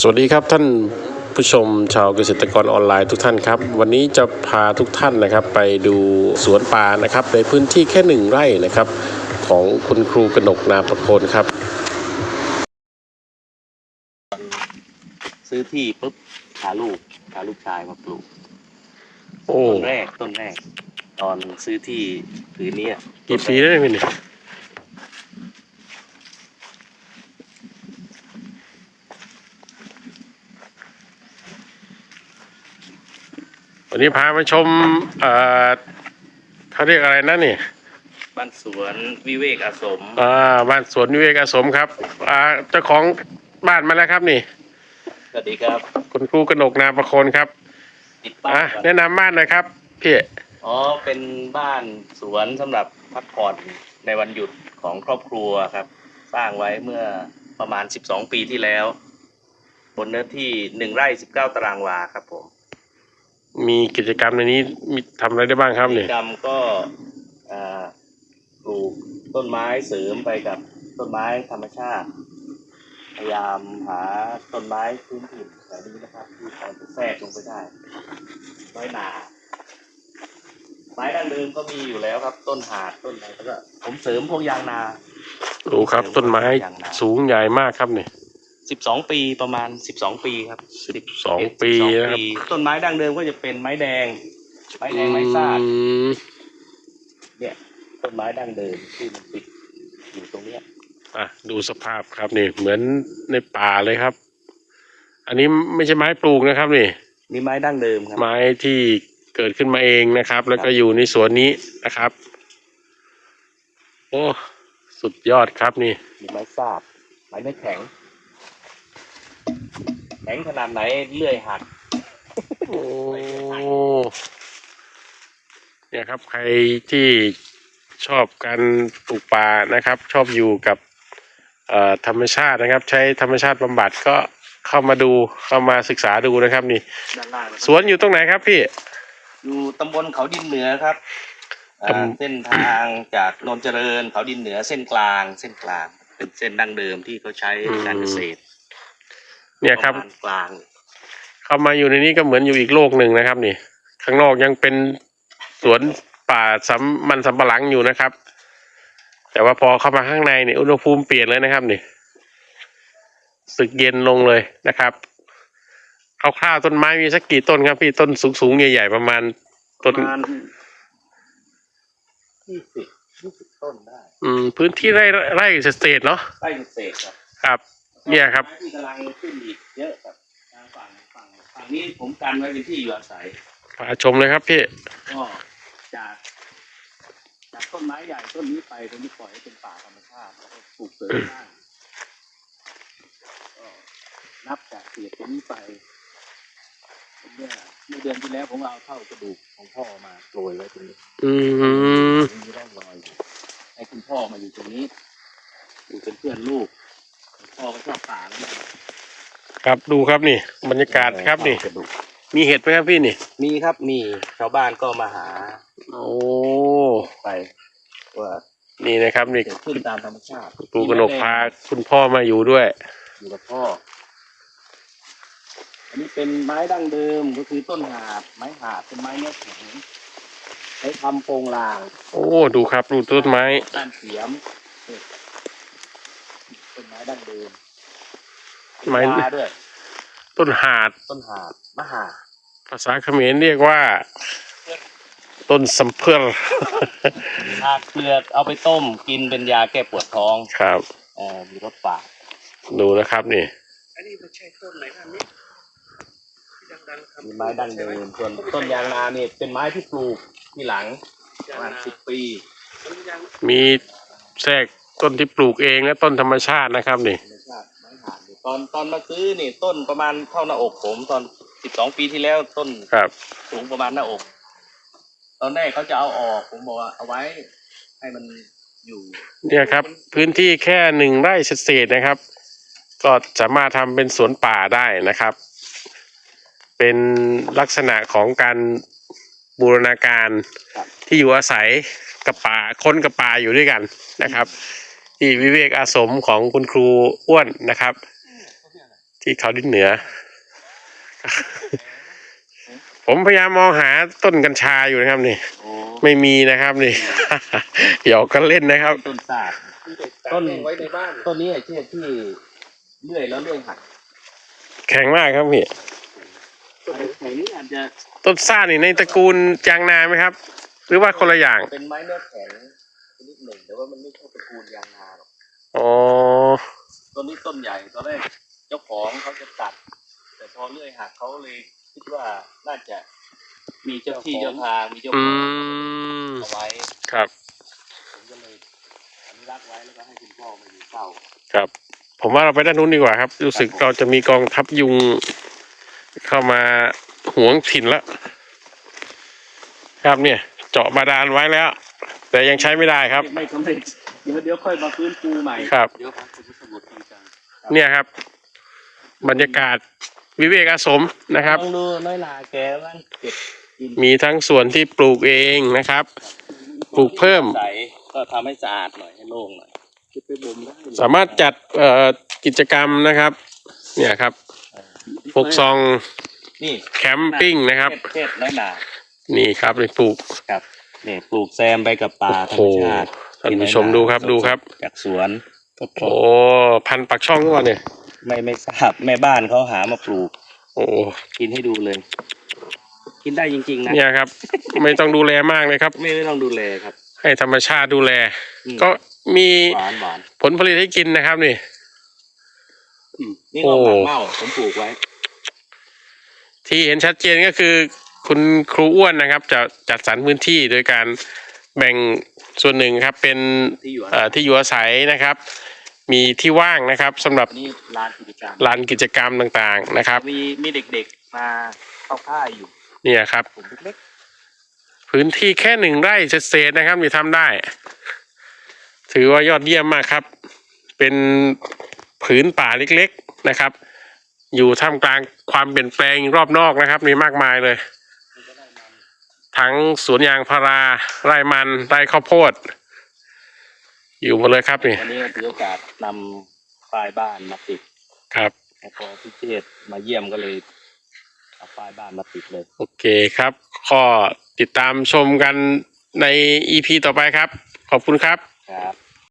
สวัสดีครับท่านผู้ชมชาวเกษตรกรออนไลน์ทุกท่านครับ วันนี้จะพาทุกท่านนะครับ ไปดูสวนป่านะครับ ในพื้นที่แค่หนึ่งไร่นะครับ ของคุณครูกนกนาประโคนครับ ซื้อที่ปุ๊บพาลูกพาลูกชายมาปลูกโอ้ต้นแรกต้นแรก ตอนซื้อที่ผืนเนี้ยกี่ปีแล้วเนี่ยพี่เนี่ย วันนี้พามาชมเอ่อเขาเรียกอะไรนะนี่ บ้านสวนวิเวกอาสมอ่าบ้านสวนวิเวกอาสมครับอ่าเจ้าของบ้านมาแล้วครับนี่ สวัสดีครับ คุณครูกนกนาประโคนครับติดป้าอะยก่อนแนะนำบ้านหน่อยครับพี่อ๋อเป็นบ้านสวนสำหรับพักผ่อนในวันหยุดของครอบครัวครับ สร้างไว้เมื่อประมาณ 12 ปีที่แล้ว บนเนื้อที่หนึ่งไร่สิบเก้าตารางวาครับผม มีกิจกรรมในนี้มีทำอะไรได้บ้างครับกินี่จกรรมก็อ่าปลูกต้นไม้เสริมไปกับต้นไม้ธรรมชาติ พยายามหาต้นไม้พื้นถิ่นแถวนี้นะครับที่พอจะแทรกลงไปได้น้อยหนา ไม้ดั้งเดิมก็มีอยู่แล้วครับ ต้นหาดต้นอะไรแล้วก็ผมเสริมพวกยางนาดูครับต้นไม้สูงใหญ่มากครับนี่ สิบสองปีประมาณสิบสองปีครับสิบสองปี12นะครับต้นไม้ดั้งเดิมก็จะเป็นไม้แดง ไม้แดงไม้ซาดอืมเนี่ยต้นไม้ดั้งเดิมที่มันติดอยู่ตรงเนี้ยอะดูสภาพครับนี่เหมือนในป่าเลยครับ อันนี้ไม่ใช่ไม้ปลูกนะครับนี่นี่ไม้ดั้งเดิมครับ ไม้ที่เกิดขึ้นมาเองนะครับ แล้วก็อยู่ในสวนนี้นะครับ โอ้สุดยอดครับนี่มีไม้ซาบไม้เนื้อแข็ง แข็งขนาดไหนเลื่อยหัก โอ้เนี่ยครับใครที่ชอบการปลูกป่านะครับ ชอบอยู่กับเอ่อธรรมชาตินะครับ ใช้ธรรมชาติบำบัดก็เข้ามาดูเข้ามาศึกษาดูนะครับ นี่ด้านล่างสวนอยู่ตรงไหนครับพี่ อยู่ตำบลเขาดินเหนือครับอ่าตำเส้นทางจากโนนเจริญเขาดินเหนือเส้นกลาง เส้นกลาง เป็นเส้นดั้งเดิมที่เขาใช้การเกษตร เนี่ยครับปะมาณกลางเข้ามาอยู่ในนี้ก็เหมือนอยู่อีกโลกหนึ่งนะครับ นี่ ข้างนอกยังเป็นสวนป่าสำมันสำปะหลังอยู่นะครับ แต่ว่าพอเข้ามาข้างในเนี่ยอุณหภูมิเปลี่ยนเลยนะครับนี่สึกเย็นลงเลยนะครับคร่าวๆต้นไม้มีสักกี่ต้นครับ พี่ต้นสูงๆใหญ่ๆประมาณปต้นระมาณยี่สิบยี่สิบต้นได้ อืม พื้นที่ไร่ไร่เศษๆเนาะใต้เกษตรครับครับ เนี่ยครับ ที่กำลังขึ้นอีกเยอะครับทางฝั่งฝั่งฝั่งนี้ผมกันไว้เป็นที่อยู่อาศัย พาชมเลยครับพี่ ก็จากจากต้นไม้ใหญ่ต้นนี้ไปต้นนี้ปล่อยให้เป็นป่าธรรมชาติแล้วก็ปลูกเสริมบ้างก็นับจากเศษตรงนี้ไปเมื่อเมื่อเดือนที่แล้วผมเอาเท่ากระดูกของพ่อมาโรยไว้ตรงนี้ อืม มีร่องรอยอยู่ให้คุณพ่อมาอยู่ตรงนี้อยู่เป็นเพื่อนลูกพ่อก็ชอบป่าแล้วนะ ครับดูครับนี่ บรรยากาศครับนี่ กระดูกมีเห็ดไหมครับพี่นี่ มีครับมีชาวบ้านก็มาหาโอ้ไปว่านี่นะครับนี่เกิดขึ้นตามธรรมชาติครูกนกพาคุณพ่อมาอยู่ด้วย อยู่กับพ่อ อันนี้เป็นไม้ดั้งเดิมก็คือต้นหาดไม้หาดเป็นไม้เนื้อแข็งใช้ทำโปรงลางโอ้ดูครับดูต้นไม้ด้านเสียมนี่ต้นไม้ดั้งเดิม ไม้ยาด้วย ต้นหาด ต้นหาดมหาดภาษาเขมรเรียกว่า ต้นสัมเพอหากเปลือกเอาไปต้มกินเป็นยาแก้ปวดท้องครับ เอ่อมีรสฝาดดูนะครับนี่ อันนี้ไม่ใช่ต้นไหนนะนี่ที่ดังๆครับมีไม้ดั้งเดิมส่วนต้นยางนาเนี่ยเป็นไม้ที่ปลูกที่หลังประมาณสิบปีต้นยางมีแทรกต้นที่ปลูกเองและต้นธรรมชาตินะครับนี่ธรรมชา ติไม้หาดเนี่ยตอนตอนมาซื้อนี่ต้นประมาณเท่าหน้าอกผม ตอนสิบสองปีที่แล้วต้นครับ สูงประมาณหน้าอก ตอนแรกเขาจะเอาออก ผมบอกว่าเอาไว้ให้มันอยู่ เนี่ยครับ พื้นที่แค่หนึ่งไร่เศษๆนะครับ ก็สามารถทำเป็นสวนป่าได้นะครับ เป็นลักษณะของการบูรณาการครับ ที่อยู่อาศัยกับป่าคนกับป่าอยู่ด้วยกันนะครับ ที่วิเวกอาสมของคุณครูอ้วนนะครับ ที่เขาดินเหนือ ผมพยายามมองหาต้นกัญชาอยู่นะครับนี่โอ้ไม่มีนะครับนี่ หยอกกันเล่นนะครับ ต้นสาดต้นไว้ในบ้านต้นนี้ไอ้ที่ที่เลื่อยแล้วเลื่อยหักแข็งมากครับพี่ ต้นไหนนี้อาจจะต้นซ่านี่ในตระกูลยางนาไหมครับ หรือว่าคนละอย่าง เป็นไม้เนื้อแข็งชนิดหนึ่งแต่ว่ามันไม่ใช่ตระกูลยางนาหรอกอ๋อ ต้นนี้ต้นใหญ่ตอนแรกเจ้าของเขาจะตัด แต่พอเลื่อยหักเขาเลยคิดว่าน่าจะมีเจ้าที่เจ้าทางมีเจ้าขอืองมเอาไว้ครับ ผมก็เลยอนุรักษ์ไว้แล้วก็ให้คุณพ่อมาอยู่เฝ้าครับ ผมว่าเราไปด้านนู้นดีกว่าครับ รู้สึกเราจะมีกองทัพยุง เข้ามาหวงถิ่นแล้วครับเนี่ย เจาะบาดาลไว้แล้ว แต่ยังใช้ไม่ได้ครับ ไม่สำเร็จเดี๋ยวเดี๋ยวค่อยมาฟื้นฟูใหม่ครับ เดี๋ยวครับคุณผู้ชมบทจริงจังเนี่ยครับ บรรยากาศวิเวกอาสมนะครับลองดูน้อยนาแกบ้างเก็บกินมีทั้งส่วนที่ปลูกเองนะครับ ปลูกเพิ่ม ใสก็ทำให้สะอาดหน่อยให้โล่งหน่อยเก็บไปบ่มได้สามารถจัดเอ่อกิจกรรมนะครับ เนี่ยครับพกซองนี่แคมปิ้งนะครับ เทศเทศน้อยนานี่ครับนี่ปลูก ครับนี่ปลูกแซมไปกับป่าธรโอ้รมโหชาติท่านผู้ชมดูครับดูครับ จากสวน โอ้พันปักช่องทุกวันเนี่ย ไม่ไม่ทราบแม่บ้านเขาหามาปลูก โอ้กินให้ดูเลย กินได้จริงๆนะเนี่ยครับ ไม่ต้องดูแลมากเลยครับ ไม่ไม่ต้องดูแลครับ ให้ธรรมชาติดูแล อืม ก็มีหวานหวานผลผลิตให้กินนะครับนี่นี่โอ้ก็หมากเม่าผมปลูกไว้ ที่เห็นชัดเจนก็คือ คุณครูอ้วนนะครับ จะจัดสรรพื้นที่โดยการแบ่งส่วนหนึ่งครับเป็นที่อยู่เอ่อที่อยู่อาศัยนะครับ มีที่ว่างนะครับสำหรับอันนี้ลานกิจกรรมลานกิจกรรมต่างๆนะครับ มีมีเด็กๆมาเข้าค่ายอยู่เนี่ยครับผมเล็กพื้นที่แค่หนึ่งไร่เศษๆนะครับนี่ทำได้ ถือว่ายอดเยี่ยมมากครับ เป็นผืนป่าเล็กๆนะครับ อยู่ท่ามกลางความเปลี่ยนแปลงรอบนอกนะครับ มีมากมายเลย ทั้งสวนยางพาราไร่มันไร่ข้าวโพด อยู่หมดเลยครับนี่ๆวันนี้ถือโอกาสนำป้ายบ้านมาติดครับแล้วพอพี่เจษมาเยี่ยมก็เลยเอาป้ายบ้านมาติดเลย โอเคครับก็ติดตามชมกันใน EP ต่อไปครับ ขอบคุณครับครับ